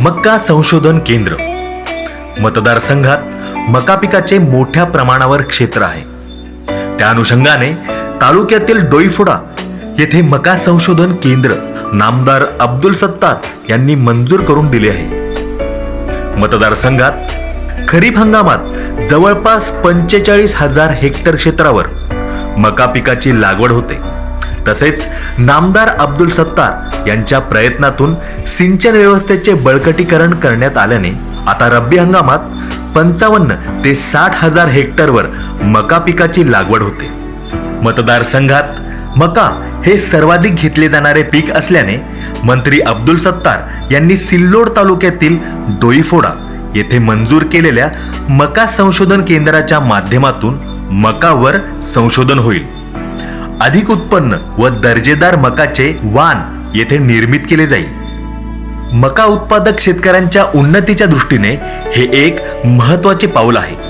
मक्का संशोधन केंद्र. मतदारसंघात मका पिकाचे मोठ्या प्रमाणावर क्षेत्र आहे. त्या अनुषंगाने तालुक्यातील डोईफोडा येथे मका संशोधन केंद्र नामदार अब्दुल सत्तार यांनी मंजूर करून दिले आहे. मतदारसंघात खरीप हंगामात जवळपास पंचेचाळीस हजार हेक्टर क्षेत्रावर मका पिकाची लागवड होते. तसेच नामदार अब्दुल सत्तार यांच्या प्रयत्नातून सिंचन व्यवस्थेचे बळकटीकरण करण्यात आल्याने आता रब्बी हंगामात पंचावन्न ते साठ हजार हेक्टरवर मका पिकाची लागवड होते. मतदारसंघात मका हे सर्वाधिक घेतले जाणारे पीक असल्याने मंत्री अब्दुल सत्तार यांनी सिल्लोड तालुक्यातील दोईफोडा येथे मंजूर केलेल्या मका संशोधन केंद्राच्या माध्यमातून मकावर संशोधन होईल. अधिक उत्पन्न व दर्जेदार मकाचे वाण येथे निर्मित केले जाईल. मका उत्पादक शेतकऱ्यांच्या उन्नतीच्या दृष्टीने हे एक महत्त्वाचे पाऊल आहे.